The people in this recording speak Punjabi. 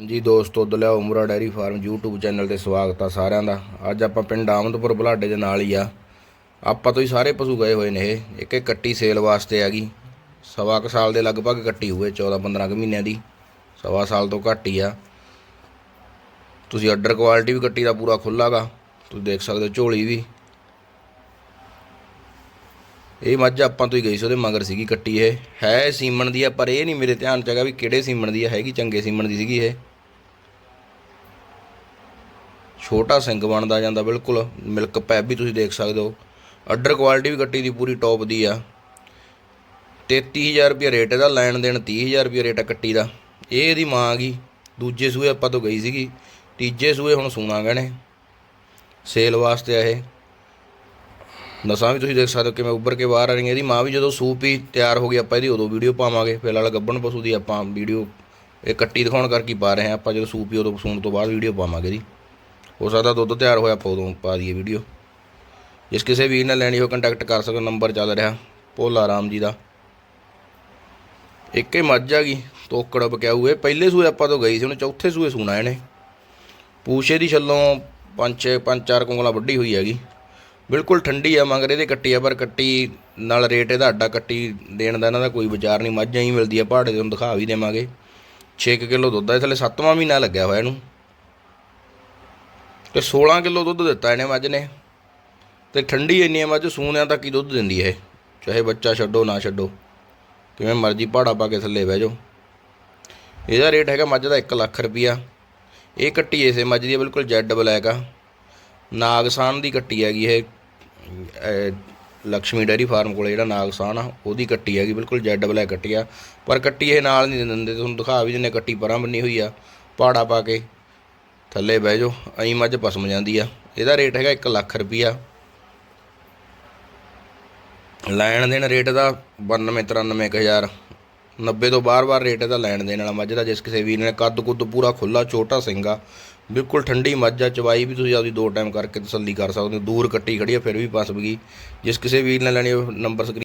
ਜੀ ਦੋਸਤੋ Dalia Umra dairy farm YouTube channel ਤੇ ਸਵਾਗਤ ਆ ਸਾਰਿਆਂ ਦਾ। ਅੱਜ ਆਪਾਂ ਪਿੰਡ ਆਮਦਪੁਰ ਬੁਲਾਡੇ ਦੇ ਨਾਲ ਹੀ ਆ। ਆਪਾਂ ਤੋਂ ਹੀ ਸਾਰੇ ਪਸ਼ੂ ਗਏ ਹੋਏ ਨੇ ਇਹ। ਇੱਕ ਇੱਕ ਕੱਟੀ ਸੇਲ ਵਾਸਤੇ ਹੈਗੀ ਸਵਾ ਕੁ ਸਾਲ ਦੇ ਲਗਭਗ ਕੱਟੀ ਹੋਏ 14 15 ਕੁ ਮਹੀਨਿਆਂ ਦੀ। ਸਵਾ ਸਾਲ ਤੋਂ ਘੱਟ ਹੀ ਆ। ਤੁਸੀਂ ਆਰਡਰ ਕੁਆਲਿਟੀ ਵੀ ਕੱਟੀ ਦਾ ਪੂਰਾ ਖੁੱਲਾਗਾ ਤੁਸੀਂ ਦੇਖ ਸਕਦੇ ਹੋ ਝੋਲੀ ਵੀ। ਇਹ ਮੱਝ ਆਪਾਂ ਤੋਂ ਹੀ ਗਈ ਸੀ, ਉਹਦੇ ਮਗਰ ਸੀਗੀ ਕੱਟੀ ਇਹ। ਹੈ ਸੀਮਣ ਦੀ ਆ, ਪਰ ਇਹ ਨਹੀਂ ਮੇਰੇ ਧਿਆਨ ਚ ਹੈਗਾ ਵੀ ਕਿਹੜੇ ਸੀਮਣ ਦੀ ਆ, ਹੈਗੀ ਚੰਗੇ ਸੀਮਣ ਦੀ ਸੀਗੀ ਇਹ। ਛੋਟਾ ਸਿੰਘ ਬਣਦਾ ਜਾਂਦਾ, ਬਿਲਕੁਲ। ਮਿਲਕ ਪੈਪ ਵੀ ਤੁਸੀਂ ਦੇਖ ਸਕਦੇ ਹੋ। ਆਰਡਰ ਕੁਆਲਿਟੀ ਵੀ ਕੱਟੀ ਦੀ, ਪੂਰੀ ਟੌਪ ਦੀ ਆ। 33000 ਰੁਪਏ ਰੇਟ ਇਹਦਾ, ਲੈਣ ਦੇਣ 30000 ਰੁਪਏ ਰੇਟ ਆ ਕੱਟੀ ਦਾ। ਇਹ ਇਹਦੀ ਮਾਂ ਆ ਗਈ। ਦੂਜੇ ਸੂਏ ਆਪਾਂ ਤੋਂ ਗਈ ਸੀਗੀ। ਤੀਜੇ ਸੂਏ ਹੁਣ ਸੂਣਾ ਗਏ ਸੇਲ ਵਾਸਤੇ ਆ ਇਹ। ਨਸਾਂ ਵੀ ਤੁਸੀਂ ਦੇਖ ਸਕਦੇ ਹੋ ਕਿਵੇਂ ਉੱਭਰ ਕੇ ਬਾਹਰ ਆ ਰਹੀਆਂ ਇਹਦੀ ਮਾਂ ਵੀ ਜਦੋਂ ਸੂਪ ਹੀ ਤਿਆਰ ਹੋ ਗਈ, ਆਪਾਂ ਇਹਦੀ ਉਦੋਂ ਵੀਡੀਓ ਪਾਵਾਂਗੇ। ਫਿਲਹਾਲ ਗੱਬਣ ਪਸ਼ੂ ਦੀ ਆਪਾਂ ਵੀਡੀਓ, ਇਹ ਕੱਟੀ ਦਿਖਾਉਣ ਕਰਕੇ ਪਾ ਰਹੇ ਹਾਂ। ਆਪਾਂ ਜਦੋਂ ਸੂਪ ਹੀ ਉਦੋਂ ਸੂਣ ਤੋਂ ਬਾਅਦ ਵੀਡੀਓ ਪਾਵਾਂਗੇ ਇਹਦੀ। ਹੋ ਸਕਦਾ ਦੁੱਧ ਤਿਆਰ ਹੋਇਆ, ਆਪਾਂ ਉਦੋਂ ਪਾ ਦਈਏ ਵੀਡੀਓ। ਜਿਸ ਕਿਸੇ ਵੀਰ ਨੇ ਲੈਣੀ ਹੋ ਕੰਟੈਕਟ ਕਰ ਸਕੋ ਨੰਬਰ ਚੱਲ ਰਿਹਾ। ਭੋਲਾ ਰਾਮ ਜੀ ਦਾ। ਇੱਕ ਹੀ ਮੱਝ ਆ ਗਈ, ਤੋਕੜ ਬਕਿਆ ਹੋਏ ਪਹਿਲੇ ਸੂਏ ਆਪਾਂ ਤੋਂ ਗਈ ਸੀ, ਉਹਨੇ ਚੌਥੇ ਸੂਏ ਸੂਣਾ ਇਹਨੇ। ਪੂਛੇ ਦੀ ਛੱਲੋਂ ਪੰਜ ਛੇ, ਪੰਜ ਚਾਰ ਕੁੰਗਲਾ ਵੱਡੀ ਹੋਈ ਹੈਗੀ। ਬਿਲਕੁਲ ਠੰਡੀ ਆ, ਮਗਰ ਇਹਦੇ ਕੱਟੀ ਆ, ਪਰ ਕੱਟੀ ਨਾਲ ਰੇਟ ਇਹਦਾ ਅੱਡਾ ਕੱਟੀ ਦੇਣ ਦਾ ਇਹਨਾਂ ਦਾ ਕੋਈ ਵਿਚਾਰ ਨਹੀਂ, ਮੱਝਾਂ ਹੀ ਮਿਲਦੀ ਆ, ਪਹਾੜੇ ਤੋਂ ਦਿਖਾ ਵੀ ਦੇਵਾਂਗੇ। 6 ਕਿਲੋ ਦੁੱਧ ਆ ਥੱਲੇ 7ਵਾਂ ਮਹੀਨਾ ਲੱਗਿਆ ਹੋਇਆ ਇਹਨੂੰ। ਤੇ 16 ਕਿਲੋ ਦੁੱਧ ਦਿੱਤਾ ਇਹਨੇ ਮੱਝ ਨੇ। ਤੇ ਠੰਡੀ ਇੰਨੀ ਆ, ਮੱਝ ਸੂਨਿਆਂ ਤੱਕ ਹੀ ਦੁੱਧ ਦਿੰਦੀ ਹੈ ਚਾਹੇ ਬੱਚਾ ਛੱਡੋ, ਨਾ ਛੱਡੋ। ਕਿਵੇਂ ਮਰਜ਼ੀ ਪਹਾੜਾ ਪਾ ਕੇ ਥੱਲੇ ਬਹਿ ਜਾਓ। ਇਹਦਾ ਰੇਟ ਹੈਗਾ ਮੱਝ ਦਾ 1 ਲੱਖ ਰੁਪਿਆ ਇਹ ਕੱਟੀ ਇਸੇ ਮੱਝ ਦੀ ਬਿਲਕੁਲ ਜੈਡ ਬਲੈਕ ਆ। ਨਾਗਸਾਨ ਦੀ ਕੱਟੀ ਹੈਗੀ ਇਹ। ਲక్ష్ਮੀ ਡੈਰੀ ਫਾਰਮ ਕੋਲੇ ਜਿਹੜਾ ਨਾਗਸਾਨ ਆ, ਉਹਦੀ ਕੱਟੀ ਹੈਗੀ, ਬਿਲਕੁਲ ਜੈਡ ਬਲੈਕ ਕੱਟੀ ਆ। ਪਰ ਕੱਟੀ ਇਹ ਨਾਲ ਨਹੀਂ ਦਿੰਦੇ, ਤੁਹਾਨੂੰ ਦਿਖਾ ਵੀ ਦਿੰਨੇ ਕੱਟੀ ਪਰਾਂ ਬੰਨੀ ਹੋਈ ਆ ਪਹਾੜਾ ਪਾ ਕੇ, ਥੱਲੇ ਬਹਿ ਜਾਓ, ਐਂ ਮੱਝ ਪਸਮ ਜਾਂਦੀ ਆ। ਇਹਦਾ ਰੇਟ ਹੈਗਾ 1 ਲੱਖ ਰੁਪਈਆ। ਲੈਣ ਦੇਣ ਰੇਟ ਦਾ 92 93 ਕੁ ਹਜ਼ਾਰ। 90 ਤੋਂ ਬਾਰ-ਬਾਰ ਰੇਟ ਇਹਦਾ ਲੈਣ ਦੇਣ ਵਾਲਾ ਮੱਝ ਦਾ, ਜਿਸ ਕਿਸੇ ਵੀਰ ਨੇ ਕੱਦ ਕੁੱਦ ਪੂਰਾ ਖੁੱਲਾ ਛੋਟਾ ਸਿੰਗਾ ਬਿਲਕੁਲ ਠੰਡੀ ਮੱਝ ਆ ਚਵਾਈ ਵੀ ਤੁਸੀਂ ਆਪਦੀ ਦੋ ਟਾਈਮ ਕਰਕੇ ਤਸੱਲੀ ਕਰ ਸਕਦੇ ਹੋ। ਦੂਰ ਕੱਟੀ ਖੜੀ ਆ, ਫਿਰ ਵੀ ਪਸਮ ਗਈ ਜਿਸ ਕਿਸੇ ਵੀਰ ਨੇ ਲੈਣੀ ਉਹ ਨੰਬਰ ਸਕਰੀਨ